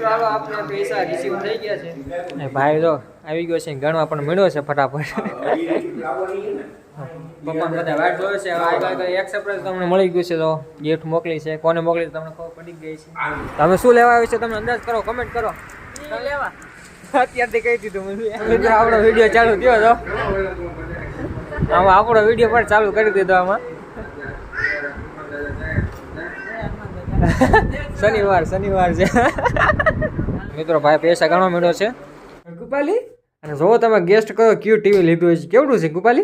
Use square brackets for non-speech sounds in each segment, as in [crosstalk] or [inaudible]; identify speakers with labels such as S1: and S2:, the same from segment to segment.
S1: મિત્રો હાલો આપણે પૈસા રિસીવ થઈ ગયા છે. ભાઈ જો આવી ગયો છે ગણવા પણ મળ્યો છે ફટાફટ. પપ્પા બધા વાટ જોવે છે એક સરપ્રાઈઝ તમને મળી ગયું છે તો ગિફ્ટ મોકલી છે. કોને મોકલી તમને ખબર પડી ગઈ છે. તમે શું લેવા આવ્યું છે તમે અંદાજ કરો કમેન્ટ કરો. લેવા. અત્યારથી કહી દીધું મને. આપણો વીડિયો ચાલુ થયો તો. આમાં આપણો વીડિયો પણ ચાલુ કરી દીધો આમાં. [laughs] શનિવાર શનિવાર છે. [laughs] મિત્રો, ભાઈ, પૈસા ઘણો મળ્યો છે. ગોપાલી? અને જો તમે ગેસ્ટ કરો ક્યુ ટીવી લીધું છે, કેવડું છે, ગોપાલી?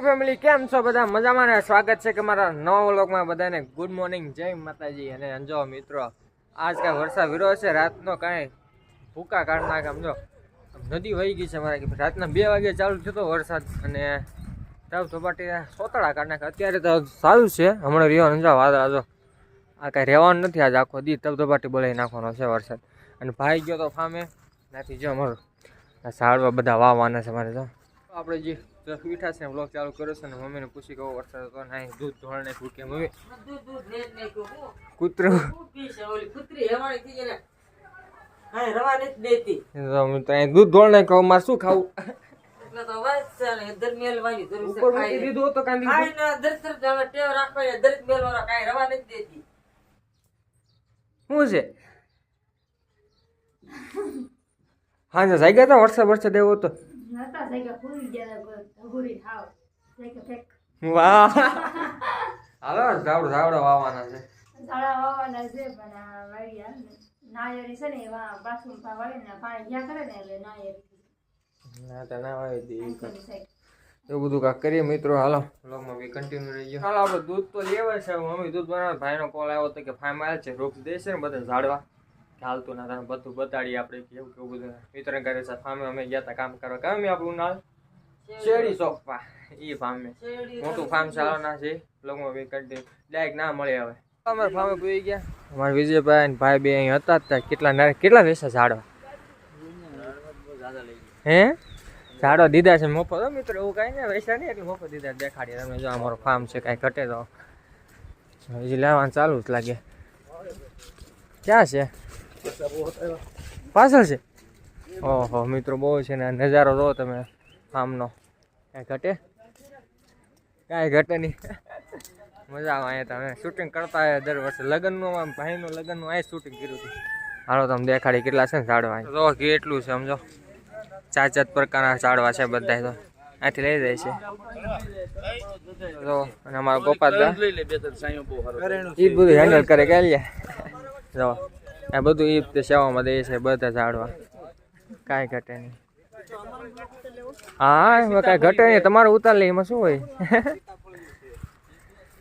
S1: ફેમિલી કેમ છો બધા? મજામાં ને? સ્વાગત છે કે મારા નવા વ્લોગમાં બધાને. ગુડ મોર્નિંગ જય માતાજી. અને અંજો, મિત્રો, આજ કાંઈ વરસાદ વિરો છે, રાતનો કાંઈ ભૂકા કાઢ નાખે, સમજો. નદી વહી ગઈ છે મારા રાતના બે વાગે ચાલુ થયો વરસાદ. અને તબ ધોપાટી સોતળા કાઢ નાખે અત્યારે તો સારું છે. હમણાં રહ્યો અંજા વાદળા જો આ કાંઈ રહેવાનું નથી આજે આખો દી. તબ ધોપાટી બોલાવી નાખવાનો છે વરસાદ. અને ભાઈ ગયો તો ફામે. નાથી જો અમારું આ ઝાડવા બધા વાવવાના છે મારે તો. આપણે જે જસ્ટ બેઠા છે બ્લોગ ચાલુ કર્યો છે ને મમ્મીને પૂછી કહો વરસાદ હતો ને દૂધ ધોળ ને કે મમ્મી
S2: કૂતરો. દૂધ રેત નાખ્યું હું
S1: કૂતરું.
S2: હું પીશ ઓલી કૂતરી હેવાણી થઈ ગઈ હા રવા નથી દેતી.
S1: તો મિત્રો અહીં દૂધ ધોળ ને કહું મારે શું ખાવું?
S2: એટલે તો વાત છે ને દર મેલવાની જરૂર છે ખાઈ
S1: દીધું હતું કાંઈ
S2: ખાઈ ને દર તરફ હવે ટેવ રાખવાની દરેક મેલવાનો કાંઈ રવા નથી દેતી.
S1: શું છે? હા જો જાગ્યા હતા વરસાદ વરસાદ એવો હતો.
S3: નતા થઈ પૂરી ગયા અઘોરી થાવ થઈ કે ફેક.
S1: વાહ. [laughs] હાલો ઝાવડ ઝાવડ વાવવાના છે.
S3: ઝાડા વાવવાના છે પણ નાયરી છે ને એવા બાથરૂમ પા પાણી ગયા કરે ને એટલે નાયરી
S1: ના તો ના વાવી દે ઈ
S3: ઉપરની side.
S1: એવું બધું કાંક કરીએ મિત્રો. હાલો લોગમાં બી કન્ટિન્યુ રહી ગયો. હાલો આપણે દૂધ તો લેવા છે. મમ્મી દૂધ બનાવે. ભાઈનો કોલ આવ્યો હતો કે ફાર્મ આવે છે. રોપ દેશે ને બધા ઝાડવા. ચાલતું હાલતું ના તને બધું બતાડીએ આપણે કેવું કેવું બધું. મિત્ર ઘરે છે ફાર્મે અમે ગયા હતા કામ કરવા. કામ આપણું નામ શેરી સોફા એ. ફાર્મે મોટું ફાર્મ ચાલવાના છે. બ્લોગમાં બી કન્ટિન્યુ ડાયરેક્ટ ના મળે હવે. અમારા ફાર્મે પૂરી ગયા. અમારા વિજયભાઈ ભાઈ બે અહીં હતા ત્યાં. કેટલા ના કેટલા વેસા ઝાડવા? હે? ઝાડો દીધા છે, મફત. મિત્રો, એવું કાંઈ નહીં વૈસા નહીં, એટલે મફત દીધા દેખાડીએ. તમે જો, અમારો ફાર્મ છે, કાંઈ ઘટે તો. હજી લેવાનું ચાલુ જ લાગે. ક્યાં છે? પાછળ છે? ઓહો, મિત્રો, બહુ છે ને નજારો જો તમે ફાર્મનો કાંઈ ઘટે? કાંઈ ઘટે નહીં. મજા આવે અહીંયા તમે શૂટિંગ કરતા હોય દર વર્ષે. લગ્નનું આમ, ભાઈનું લગ્નનું અહીં શૂટિંગ કર્યું હતું. હાલો તમે દેખાડી કેટલા છે ને ઝાડવા જો, કેટલું છે સમજો ચાર ચાર પ્રકારના ઝાડવા છે બધા તો. અહીંથી લઈ જાય છે. તો અને અમારા ગોપાલ એ બધું હેન્ડલ કરે કે જો, આ બધું એ સેવામાં દે છે બધા ઝાડવા. કાંઈ ઘટે નહીં. હા કાંઈ ઘટે નહીં. તમારું ઉતાર લે એમાં શું હોય?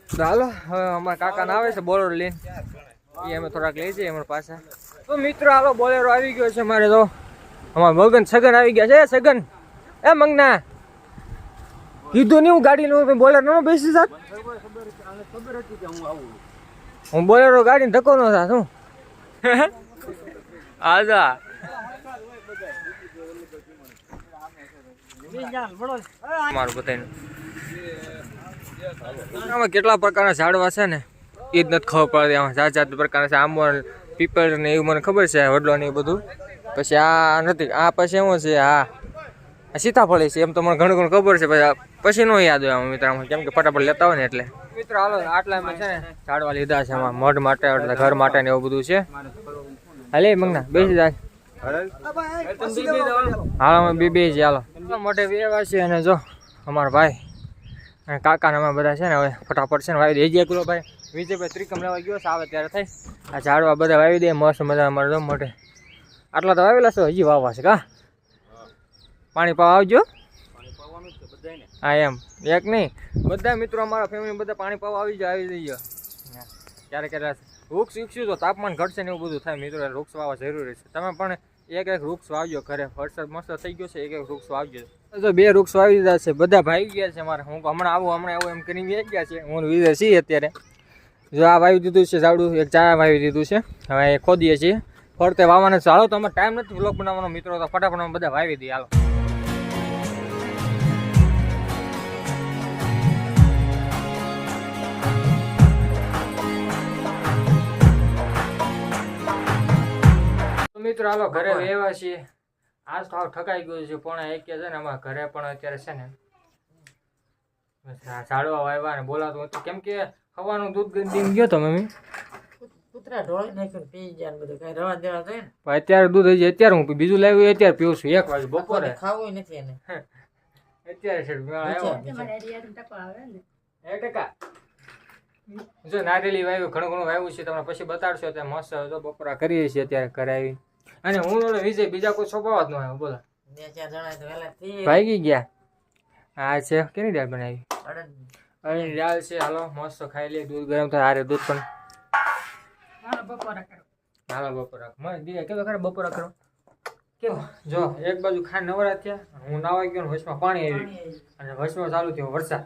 S1: હાલો, હવે અમારા કાકાને આવે છે બોલેરો લઈને. એ અમે થોડાક લઈ જઈએ અમારા પાસે તો મિત્રો, હાલો, બોલેરો આવી ગયો છે મારે તો. અમારા મગન સગન આવી ગયા છે સગન એ મંગના. કીધું નહીં હું ગાડી બોલેરો નો બેસી સાત હું બોલેરો ગાડી ધક્કો નો થાય શું આજા. મારું બતાવીને આમાં કેટલા પ્રકારના ઝાડવા છે ને? એ જ નથી ખબર પડતી આમાં જાત જાત પ્રકારના છે. આંબો પીપળ ને એવું મને ખબર છે વડલો ને એ બધું. પછી આ નથી આ પછી એવું છે આ સીતાફળી છે એમ તો મને ઘણું ઘણું ખબર છે પછી પછી નો યાદ હોય મિત્ર કેમ કે ફટાફટ લેતા હોય ને એટલે. મિત્રો હાલો આટલા છે ને ઝાડવા લીધા છે આમાં મઢ માટે ઘર માટે ને એવું બધું છે. હાલે મંગના બેસી જાય હાલો અમે બે બે છે હાલો. મોટે બે છે અને જો અમારા ભાઈ અને કાકા અમે બધા છે ને હવે ફટાફટ છે ને વાવી દે. એક કિલો ભાઈ વિજયભાઈ ત્રિકમ લેવા ગયો છે આવે ત્યારે થાય આ ઝાડવા બધા વાવી દે મસ્ત મજા અમારે જો મોટે આટલા તો વાવેલા છે હજી વાવવા છે કા? પાણી પાવા આવજો. હા એમ. એક નહીં. બધા મિત્રો અમારા ફેમિલી બધા પાણી પાવા આવી જાય આવી જઈએ ક્યારેક ક્યારેક વૃક્ષ વિકસ્યું તો તાપમાન ઘટશે ને એવું બધું થાય મિત્રો વૃક્ષ વાવવા જરૂરી છે. તમે પણ એક એક વૃક્ષ વાવજો ઘરે. વરસાદ મસ્ત થઈ ગયો છે એક એક વૃક્ષ વાવજો. તો બે વૃક્ષ વાવી દીધા છે બધા ભાઈ ગયા છે મારે. હું હમણાં આવું હમણાં આવું એમ કરીને વેચ ગયા છે. હું વિજય છીએ અત્યારે. જો આ વાવી દીધું છે ઝાડું એક ચા વાવી દીધું છે. હવે એ ખોદીએ છીએ. ફરતે વાવવાને ચાલો તો ટાઈમ નથી વ્લોગ બનાવવાનો મિત્રો તો ફટાફટ અમે બધા વાવી દઈએ. હાલો. મિત્રો હાલો ઘરે રહેવા છીએ. આજ તો ઠકાઈ ગયું છે પણ એક છે ને અમારા ઘરે પણ અત્યારે છે ને ઝાડવા વાવ્યા ને બોલાતું હતું. કેમ કે હવાનું દૂધ ગંદી ગયો તો મમ્મી?
S2: કૂતરા ઢોળી નાખ્યું પી ગયા ને બધું. કઈ રવા દેવા જોઈએ ને.
S1: પણ અત્યારે દૂધ હજી અત્યારે હું પી- બીજું લાવ્યું એ અત્યારે પીવું છું. એક વાગે બપોરે.
S2: ખાવું નથી એને.
S1: અત્યારે છે મેળ આવ્યો.
S3: તમારે એરિયાથી ટકો આવે ને.
S1: એક ટકા. જો નારેલી વાવ્યું ઘણું ઘણું વાવ્યું છે તમને પછી બતાડશો ત્યાં મસ્ત જો બપોરા કરીએ છીએ અત્યારે ઘરે આવી અને હું ઓલો વિજય બીજા કોઈ છોપાવા જ ન આવ્યો બોલો.
S2: બે ચાર જણા તો વહેલા
S1: ભાગી ગયા. આ છે કેની દાળ બનાવી?
S2: અડદ
S1: અરે દાળ છે હાલો મસ્ત ખાઈ લઈએ દૂધ ગરમ થાય હારે દૂધ પણ
S3: હા બપોરા કરો.
S1: હાલો બપોરા મને દીવા કેવો ખરે બપોરા કરો? કેવો જો એક બાજુ ખાઈ નવરા થયા હું નાવા ગયો ને વચમાં પાણી આવ્યું. અને વચમાં ચાલુ થયો વરસાદ.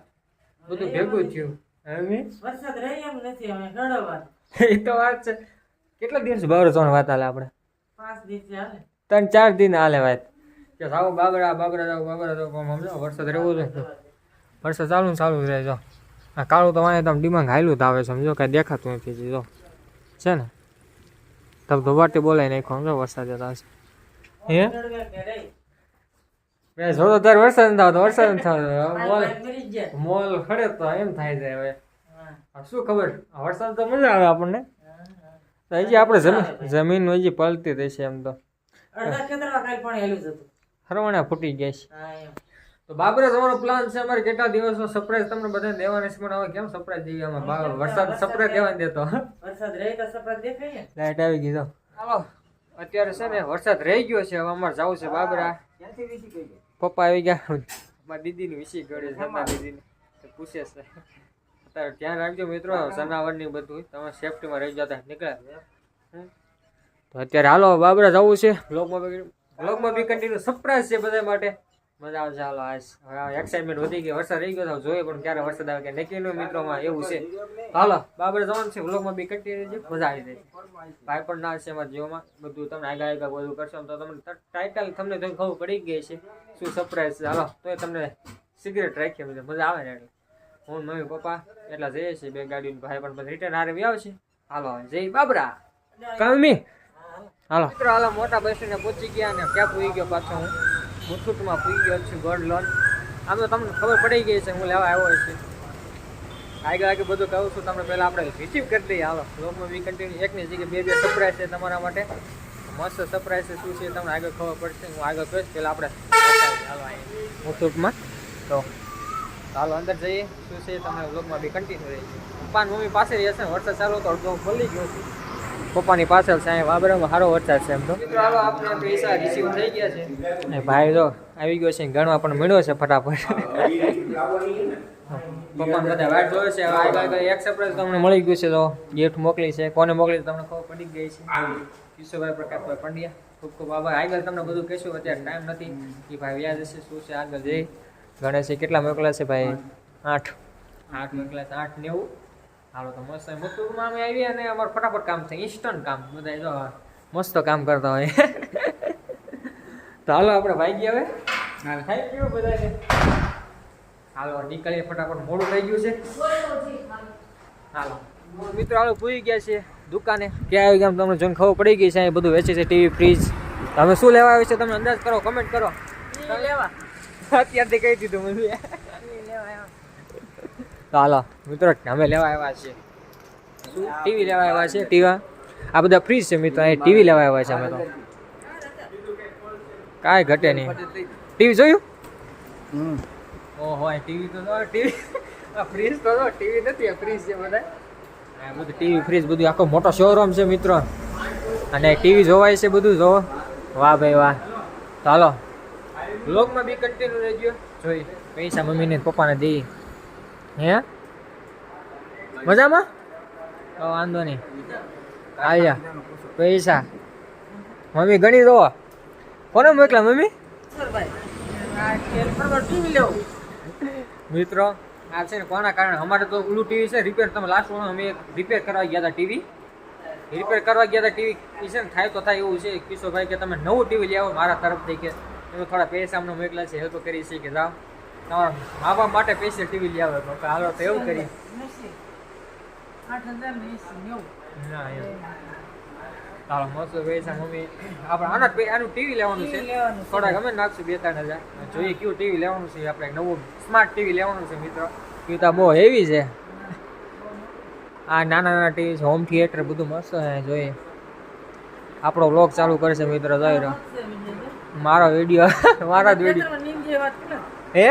S1: બધું ભેગું થયું. હવે
S2: વરસાદ રહી એમ નથી અમે ગળવા [laughs]
S1: એ તો વાત છે. કેટલા દિવસ બહાર જવાની વાત હાલે આપણે?
S2: પાંચ દિવસે હાલે.
S1: ત્રણ ચાર દિન હાલે વાત. કે સાવ બાબરા બાબરા જાવ બાબરા જાવ પણ સમજો વરસાદ રહેવો જોઈએ વરસાદ ચાલુ ચાલુ રહે જો આ કાળું તો વાંહે તમે ડિમાન્ડ હાયલું જ આવે સમજો કાંઈ દેખાતું નથી જો. છે ને? તમે ધોવાટી વાટે બોલાય નાખો સમજો વરસાદ હશે હે?
S2: ગળવા જો તો
S1: મેં તાર વરસાદ નથી આવતો વરસાદ નથી આવતો મોલ ખડે તો એમ થાય છે હવે. શું ખબર? વરસાદ તો મજા આવે આપણને. હજી આપણે જમીન જમીન હજી પલતી રહેશે એમ તો. હરવાણા ફૂટી ગયા છે. તો બાબરા જવાનો પ્લાન છે અમારે કેટલા દિવસનો સરપ્રાઈઝ તમને બધાને દેવાની છે? પણ હવે કેમ સરપ્રાઈઝ દેવી આમાં બાબર? વરસાદ સરપ્રાઈઝ દેવા દેતો.
S2: વરસાદ રહે તો સરપ્રાઈઝ દેખાય
S1: લાઈટ આવી ગઈ તો. હાલો. અત્યારે છે ને વરસાદ રહી ગયો છે. હવે અમારે જવું છે બાબરા. પપ્પા આવી ગયા. મારી દીદીની વિસી ગળી છે દીદીની. દીદીને પૂછે છે. અત્યારે ધ્યાન રાખજો મિત્રો સનાવરની બધું. તમે સેફટીમાં રહી જતા નીકળ્યા તો અત્યારે હાલો બાબરા જવું છે. બ્લોગમાં બ્લોગમાં બી કન્ટિન્યુ સરપ્રાઈઝ છે બધા માટે. મજા આવે હાલો આજ એક્સાઇટમેન્ટ વધી ગઈ. વરસાદ રહી ગયો તો જોઈએ પણ ક્યારે વરસાદ આવે કે નક્કી મિત્રોમાં એવું છે. હાલો, બાબર જવાનું છે. વ્લોગમાં બી કટી રહી છે મજા આવી જાય ભાઈ પણ ના છે એમાં જીઓમાં બધું તમને આગળ આગળ બધું કરશો. તો તમને ટાઇટલ તમને તો ખબર પડી ગઈ છે શું સરપ્રાઈઝ છે? હાલો તો તમને સિગરેટ રાખીએ બધું. મજા આવે ને એટલે. હું મમ્મી પપ્પા એટલા જઈએ છીએ બે ગાડીઓ ભાઈ પણ રિટર્ન હારે આવશે. હાલો, જય બાબરા. કમી હાલો. મિત્રો, હાલો, મોટા બસને પહોંચી ગયા અને ક્યાં પૂરી ગયો પાછો હું? મુથુટમાં પી ગયો છું ગોલ્ડ લોન. આમ તો તમને ખબર પડી ગઈ છે હું લેવા આવ્યો છે. આગળ આગળ બધું કહું છું, તમને પહેલાં આપણે રિસીવ કરી દઈએ. હાલો બ્લોગમાં વી કન્ટિન્યુ એકની જગ્યાએ બે બે સરપ્રાઈઝ છે તમારા માટે. મસ્ત સરપ્રાઈઝ છે, શું છે તમને આગળ ખબર પડશે. હું આગળ કહીશ, પહેલાં આપણે. હાલો મુથુટમાં. તો ચાલો અંદર જઈએ. શું છે તમે બ્લોગમાં બી કન્ટિન્યુ છે. પપ્પા મમ્મી પાસે રહેશે વરસાદ ચાલુ તો અડધો ખોલી ગયો છે. પપ્પાની પાછળ છે અહીંયા વાબરામાં સારો વરસાદ છે એમ તો. આપણે પૈસા રિસીવ થઈ ગયા છે. ભાઈ જો આવી ગયો છે ગણવા પણ મળ્યો છે ફટાફટ. પપ્પાને બધા વાટ જોવે છે આગળ એક સરપ્રાઈઝ તમને મળી ગયું છે તો ગિફ્ટ મોકલી છે. કોને મોકલી તમને ખબર પડી ગઈ છે? કિશોરભાઈ પ્રકાશભાઈ પંડ્યા. ખૂબ ખૂબ આભાર. આગળ તમને બધું કહેશું અત્યારે ટાઈમ નથી. કે ભાઈ વ્યાજ હશે શું છે? આગળ જઈ ગણેશે. કેટલા મોકલ્યા છે ભાઈ? આઠ. આઠ મોકલા છે આઠ નેવું. હાલો તો મસ્ત મુતુરમાં અમે આવી અને અમારું ફટાફટ કામ થાય. ઇન્સ્ટન્ટ કામ. બધા જો મસ્ત કામ કરતા હોય. તો હાલો આપણે ભાઈ હવે. થેન્ક યુ બધાને હાલો નીકળીએ ફટાફટ. મોડું થઈ ગયું છે. હાલો. મિત્રો હાલો પૂરી ગયા છે દુકાને. ક્યાં આવી ગયા? તમને જોઈને ખબર પડી ગઈ છે. અહીં બધું વેચે છે ટીવી ફ્રીજ. તમે શું લેવા આવ્યું છે? તમે અંદાજ કરો કમેન્ટ કરો.
S2: લેવા.
S1: અત્યારથી કહી દીધું મને. તો હાલો મિત્રો અમે લેવા આવ્યા છીએ. ટીવી લેવા આવ્યા છે ટીવા? આ બધા ફ્રી છે મિત્રો અહીં ટીવી લેવા આવ્યા છે અમે તો. કાંઈ ઘટે નહીં. ટીવી જોયું? ઓહો ટીવી તો ટીવી. ફ્રીજ તો ટીવી નથી ફ્રીજ છે બધા. બધું ટીવી ફ્રીજ બધું આખો મોટો શોરૂમ છે મિત્રો. અને ટીવી જોવાય છે બધું જો વાહ ભાઈ વાહ. ચાલો બ્લોગમાં બી કન્ટિન્યુ રહેજો. જોઈ પૈસા મમ્મીને પપ્પાને દઈ. હે? મજામાં? તો વાંધો નહીં. આવ્યા પૈસા. મમ્મી ગણી દો કોને મોકલા મમ્મી? મિત્રો આ છે ને કોના કારણે? અમારે તો ઓલું ટીવી છે રિપેર તમે લાસ્ટ વખત અમે રિપેર કરવા ગયા હતા ટીવી. રિપેર કરવા ગયા હતા ટીવી. છે ને થાય તો થાય એવું છે. કિશોરભાઈ કે તમે નવું ટીવી લઈ આવો મારા તરફથી કે તમે થોડા પૈસા અમને મોકલા છે હેલ્પ કરી છે કે જાઓ. તમારા બાપ માટે પૈસા ટીવી લઈ આવે તો હાલો તો એવું કરી તારો મસ્ત પૈસા મમ્મી. આપણે આના આનું ટીવી લેવાનું છે. થોડાક અમે નાખશું બે ત્રણ હજાર. જોઈએ કયું ટીવી લેવાનું છે આપણે નવું સ્માર્ટ ટીવી લેવાનું છે મિત્રો. કયું તો બહુ હેવી છે. આ નાના નાના ટીવી છે હોમ થિયેટર બધું મસ્ત છે જોઈએ. આપણો બ્લોગ ચાલુ કરશે મિત્રો જોઈ રહ્યો. મારો વીડિયો મારો જ વીડિયો
S2: નીમ જેવી વાત કરે.
S1: હે?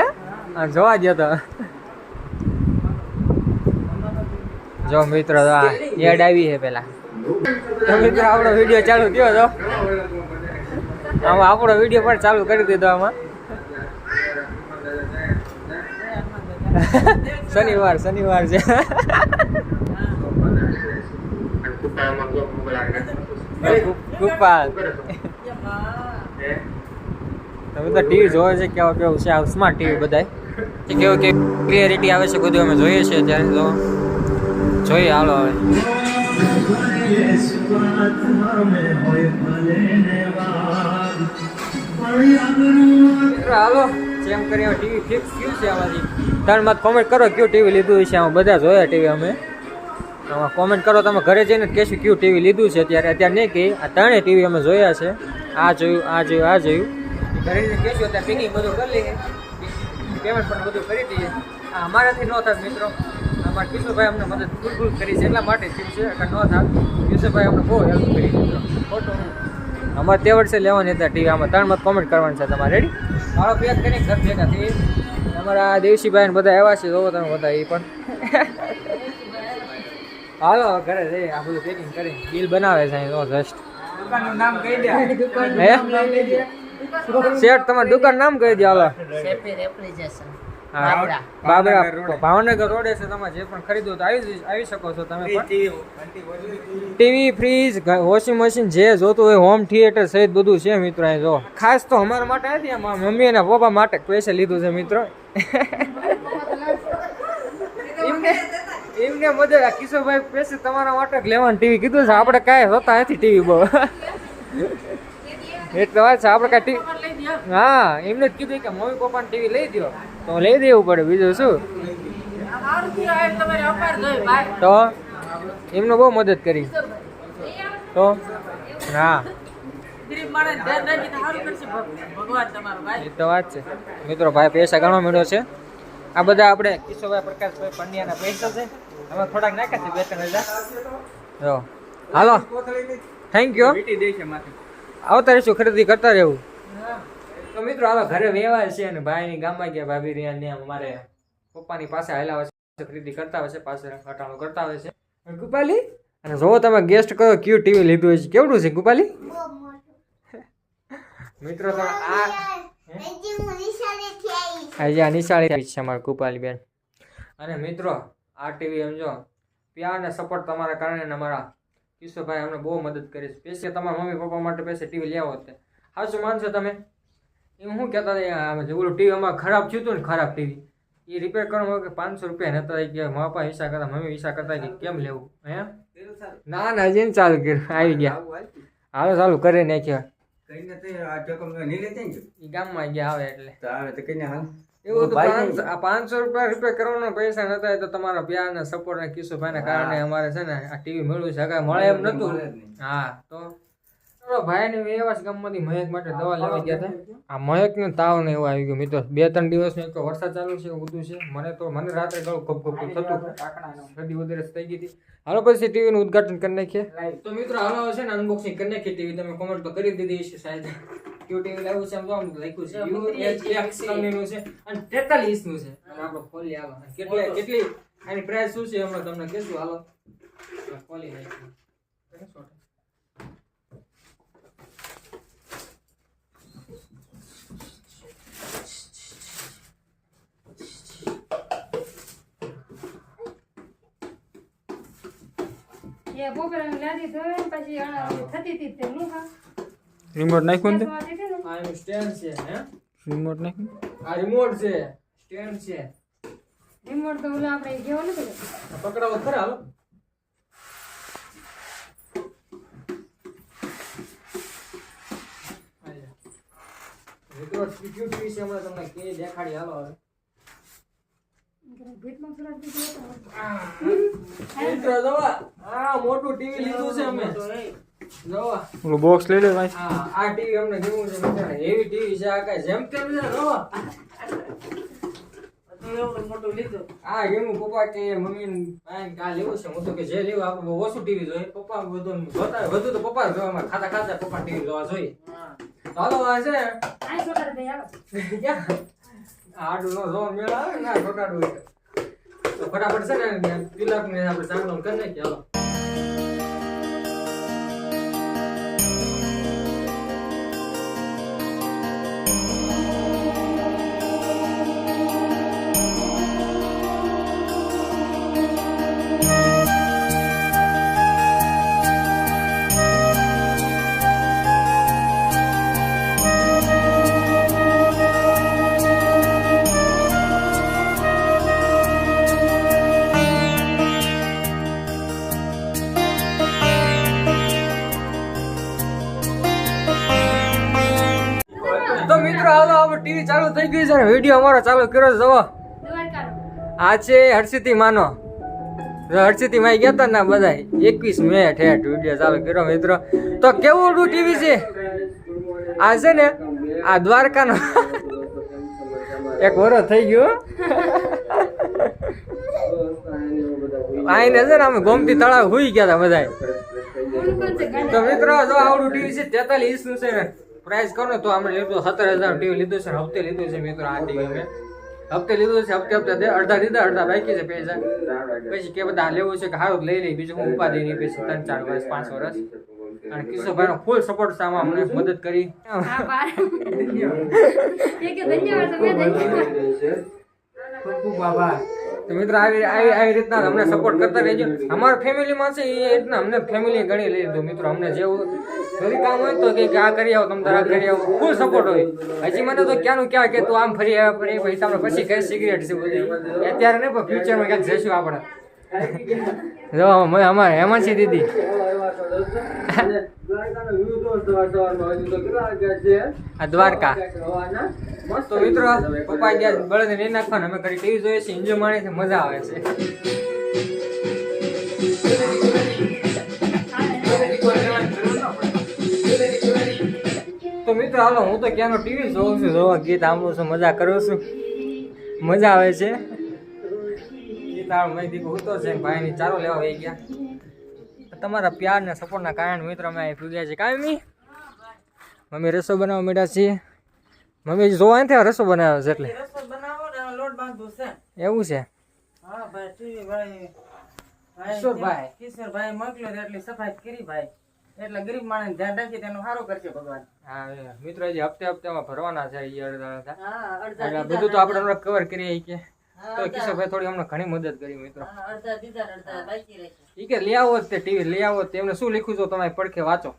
S1: આ જોવા ગયો તો. જો મિત્રો એડ આવી છે પેલા. તો મિત્રો આપણો વીડિયો ચાલુ થયો તો. આમાં આપણો વીડિયો પણ ચાલુ કરી દીધો આમાં. શનિવાર શનિવાર છે. ગોપાલ. તો ટીવી જોવે છે, કેવો કેવું છે, આ સ્માર્ટ ટીવી બધાય. કે કેવું કે ક્લિયરિટી આવે છે, બધું અમે જોઈએ છીએ ત્યારે તો. જોઈએ, હાલો હવે. હાલો, જેમ કરી ટીવી ફિક્સ થયું છે આમાંથી. ત્રણમાં કોમેન્ટ કરો, કયું ટીવી લીધું છે, આમાં બધા જોયા ટીવી અમે. આમાં કોમેન્ટ કરો, તમે ઘરે જઈને કહેશું કયું ટીવી લીધું છે, અત્યારે અત્યારે નહીં કે, આ ત્રણેય ટીવી અમે જોયા છે. આ જોયું આ જોયું આ જોયું. ઘરે જઈને ત્યાં પેકિંગ બધું કરી લઈએ. પેમેન્ટ પણ બધું કરી દઈએ. આ અમારાથી ન થાય મિત્રો. અમારા કિશોરભાઈ અમને મદદ ફૂલ ફૂલ કરી છે એટલા માટે થયું છે કે ન થાય કિશોરભાઈ અમને બહુ હેલ્પ કરી મિત્રો. ખોટું અમારે તે વર્ષે લેવાની હતા ટીવી આમાં. ત્રણ મત કોમેન્ટ કરવાની છે તમારે. રેડી મારો પેક કરીને ઘર ભેગા થઈ અમારા દેવસીભાઈ બધા આવ્યા છે જોવો તમે બધા એ પણ. હાલો ઘરે જઈએ. આ બધું પેકિંગ કરી બિલ બનાવે છે અહીં જસ્ટ હે? શેઠ તમારી દુકાન નામ કહી દો હાલો.
S2: સેફી રેફ્રિજરેશન. બાબરા.
S1: બાબરા ભાવનગર રોડે છે તમે જે પણ ખરીદો તો આવી આવી શકો છો તમે ટીવી ફ્રીજ વોશિંગ મશીન જે જોતું હોય હોમ થિયેટર સહિત બધું છે મિત્રો અહીં જો. ખાસ તો અમારા માટે નથી મમ્મી અને પપ્પા માટે પૈસા લીધું છે મિત્રો. એમને મદદ આ કિશોરભાઈ પૈસે તમારા માટે લેવાનું. ટીવી કીધું છે આપણે કાંઈ હોતા નથી ટીવી બહુ. એટલે વાત છે આપણે કાંઈ ટીવી હા એમને જ કીધું કે મમ્મી પપ્પાને ટીવી લઈ દો તો લઈ દેવું પડે બીજું શું. તો એમને બહુ મદદ કરી. તો? હા. એ તો વાત છે. મિત્રો ભાઈ પૈસા ઘણો મળ્યો છે. આ બધા આપણે કિશોરભાઈ પ્રકાશભાઈ પંડ્યાના પૈસા છે. અમે થોડાક નાખ્યા છે બે ત્રણ હજાર હાલો. થેન્ક યુ આવતા રહીશું ખરીદી કરતા રહેવું. તો મિત્રો હાલો ઘરે વ્યવહાર છે અને ભાઈની ગામમાં ગયા ભાભી રહ્યા ને અમારે પપ્પાની પાસે આવેલા હોય છે ખરીદી કરતા હોય છે પાસે ઘટાડો કરતા હોય છે. ગુપાલી અને જો તમે ગેસ્ટ કરો કયું ટીવી લીધું હોય છે કેવડું છે ગુપાલી? મિત્રો તમે આ આજે આ નિશાળી આવી છે અમારા કુપાલી બેન અને મિત્રો આ ટીવી સમજો પ્યાર અને સપોર્ટ તમારા કારણે અમારા કિશોરભાઈ અમને બહુ મદદ કરી છે. પૈસે તમારા મમ્મી પપ્પા માટે પૈસે ટીવી લેવો તે હા શું માનશો તમે? એ હું કહેતા હતા ઓલું ટીવી અમારે ખરાબ થયું હતું ને ખરાબ ટીવી. એ રિપેર કરવાનું કે પાંચસો રૂપિયા નતા કે મા પપ્પા વિશા કરતા મમ્મી વિશા કરતા કે કેમ લેવું? હે? ના ના હજી ચાલુ કર્યું આવી ગયા. હાલો ચાલુ કરી નાખ્યા. એ ગામમાં ગયા આવે એટલે. આવે તો પાંચ- આ પાંચસો રૂપિયા રૂપિયા કરવાનો પૈસા નતા તો તમારા પ્યાર ને સપોર્ટ ને કિશોરભાઈ ના કારણે અમારે છે ને આ ટીવી મેળવ્યું છે. કાંઈ મળે એમ નતું હા તો ચલો ભાઈ ને ગામમાંથી મહેક માટે દવા લેવા ગયા હતા. આ મહેક ને તાવ ને એવું આવી ગયું. મિત્રો બે ત્રણ દિવસ એક તો વરસાદ ચાલુ છે એવું બધું છે. મને તો મને રાત્રે ગળું કપ થતું. વધારે થઈ ગઈ હતી. હાલો પછી ટીવી નું ઉદઘાટન કરી નાખીએ. તો મિત્રો હાલો છે ને અનબોક્સિંગ કરી નાખીએ ટીવી. તમે કોમેન્ટ તો કરી દીધી છે શાયદ કયું ટીવી છે એમ તો આમ લખ્યું છે. એક્સ કંપનીનું છે અને 43 નું છે. અને આપણે ખોલી હાલો અને કેટલી કેટલી? આની પ્રાઇસ શું છે હમણાં તમને કહેશું? હાલો. ખોલી નાખીએ.
S3: એ બોકરાની લાદી ધોઈ પછી થતી હતી તે નું ખા
S1: રિમોટ નાખ્યું ને આ એનું સ્ટેન્ડ છે હે?
S3: રિમોટ નાખ્યું?
S1: આ રિમોટ છે સ્ટેન્ડ છે.
S3: રિમોટ તો ઓલા આપણે ગયો ને.
S1: પકડાવો ખરા હાલો. મિત્રો સિક્યુરિટી વિશે હમણાં તમને કે દેખાડી હાલો હવે. મોટું ટીવી લીધું છે અમે.
S4: ઓલું બોક્સ લઈ લે ભાઈ.
S1: આ આ ટીવી અમને કેવું છે મિત્રોને એવી ટીવી છે આ કાઈ જેમ તેમ છે જો આ એમનું પપ્પા કે મમ્મી ભાઈ કાલ લેવું છે. હું તો કે જે લેવું આપણે ઓછું ટીવી જોઈએ. પપ્પા બધું જોતા વધુ તો પપ્પા જોવા ખાતા ખાતા પપ્પા ટીવી જોવા જોઈએ.
S2: હા
S1: હાલો આ છે. આડું નો જોવા મેળ આવે ના છોટાડું તો ફટાફટ છે ને તિલક ને આપણે ચાંદલો કરી નાખીએ. હાલો. ચાલુ થઈ ગઈ છે વીડિયો અમારો ચાલુ કર્યો
S3: જવો
S1: આ છે હર્ષિતી માનો. હર્ષિતી માં ગયા હતા ને બધા એકવીસ મે ઠેઠ વીડિયો ચાલુ કર્યો મિત્રો. તો કેવું ટીવી છે? આ છે ને આ દ્વારકાનો. એક વરો થઈ ગયો. આઈને છે ને અમે ગોમતી તળાવ હુઈ ગયા હતા બધા? તો મિત્રો જો આવડું ટીવી છે તેતાલીસનું છે ને. પ્રાઇસ કરો ને તો આપણે લીધું સત્તર હજાર ટીવી લીધું છે ને હપ્તે લીધું છે મિત્રો આ ટીવી મેં હપ્તે લીધું છે હપ્તે હપ્તે દે અડધા લીધા અડધા બાકી છે પૈસા. પછી કે બધા લેવું છે કે સારું લઈ લઈ બીજું હું ઉપાધિ નહીં પછી ત્રણ ચાર વર્ષ પાંચ વર્ષ. અને કિશોરભાઈનો ફૂલ સપોર્ટ છે આમાં અમને મદદ કરી. [laughs]
S3: ધન્યવાદ.
S1: ખૂબ આભાર. તો મિત્રો આવી આવી આવી રીતના અમને સપોર્ટ કરતા રહેજો. અમારા ફેમિલીમાં છે એ રીતના અમને ફેમિલી ગણી લઈ લીધું. મિત્રો અમને જેવું ફરી કામ હોય તો કે આ કરી આવો તમે તારા કરી આવો. ફૂલ સપોર્ટ હોય. હજી મને તો ક્યાંનું ક્યાં કે તું આમ ફરી આવ્યા ફરી પછી તમને પછી કઈ સિગરેટ છે બધી. અત્યારે નહીં પણ ફ્યુચરમાં ક્યાંક જઈશું આપણે. [laughs] જો અમારે હેમાંશી દીદી. દ્વારકા. તો મિત્રો, પપ્પા ગયા બળદ નહીં નાખવાના. અમે ઘરે ટીવી જોઈએ છીએ, એન્જોય માણે છે મજા આવે છે. તો મિત્રો, હાલો, હું તો ક્યાંનો ટીવી જોઉં છું, જોવા ગીત સાંભળું છું, મજા કરું છું. મજા આવે છે. ગીત આ મેં દીકું ઉતો છે ભાઈની ચારો લેવા વહી ગયા. તમારા પ્યાર ને સપોર્ટના કારણે મિત્રો અમે અહીં પૂગ્યા છે કાંઈ મમ્મી રસો બનાવવા માંડ્યા છીએ મમ્મી જોવા નથી રસો બનાવ્યો છે એટલે
S2: બનાવો
S1: એવું છે કિશોરભાઈ.
S2: કિશોરભાઈ મોકલ્યો એટલી સફાઈ કરી ભાઈ એટલે ગરીબ માણસ ધ્યાન રાખી તેનું સારું કરશે
S1: હા મિત્રો હજી હપ્તે હપ્તામાં ભરવાના છે બધું તો આપણે કવર કરીએ કે તો. કિશોરભાઈ થોડી અમને ઘણી મદદ કરી મિત્રો
S2: અડધા દીધા અડધા બાકી રહેશે
S1: ઈ કે લઈ આવો તે ટીવી લઈ આવો તેમને શું લખ્યું છો તમારે પડખે વાંચો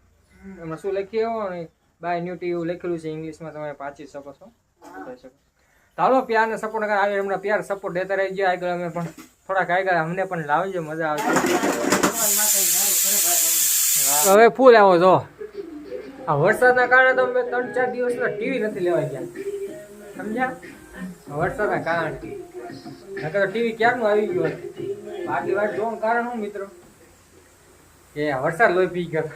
S1: એમાં શું લખી આવો ને બાય ન્યુ ટીવી લખેલું છે ઇંગ્લિશમાં તમે વાંચી શકો છો ચાલો શકો પ્યાર ને સપોર્ટ કરે આવી એમના પ્યાર સપોર્ટ દેતા રહી ગયા આગળ અમે પણ થોડાક આગળ અમને પણ લાવજો મજા આવશે હવે ફૂલ આવો જો આ વરસાદના કારણે તો અમે ત્રણ ચાર દિવસના ટીવી નથી લેવા ગયા સમજ્યા વરસાદના કારણે. નકર ટીવી ક્યારનું આવી ગયું બાકી વાત જોવાનું કારણ શું મિત્રો? કે વરસાદ લોહી પી ગયો.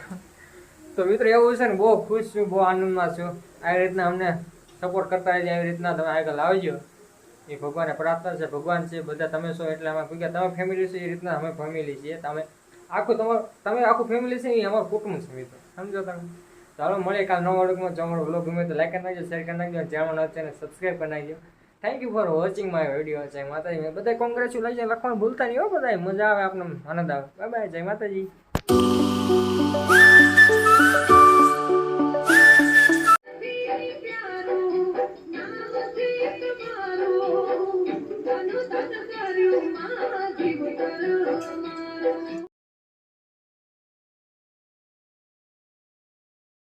S1: તો મિત્રો એવું છે ને, બહુ ખુશ છું, બહુ આનંદમાં છું. આવી રીતના અમને સપોર્ટ કરતા રહેજો, આવી રીતના તમે આગળ આવજો. એ ભગવાને પ્રાર્થના છે, ભગવાન છે, બધા તમે છો એટલે અમે ભૂગ્યા તમે ફેમિલી છે, એ રીતના અમે ફેમિલી છીએ. તમે આખું તમારું, તમે આખું ફેમિલી છે એ અમારું કુટુંબ છે મિત્રો. સમજો તમે? ચાલો મળીએ કાલ નવા વર્ગમાં જમણો બ્લોગ ગમે તો લાઈક કરી નાખજો શેર કરી નાખજો ચેનલ ચેનલ સબસ્ક્રાઈબ કરી નાખજો. Thank you for watching my video જય માતાજી બધા કોંગ્રેચ્યુલેશન લખવાનું ભૂલતા નહીં હો બધા મજા આવે આપણને આનંદ આવે. બાય બાય જય માતાજી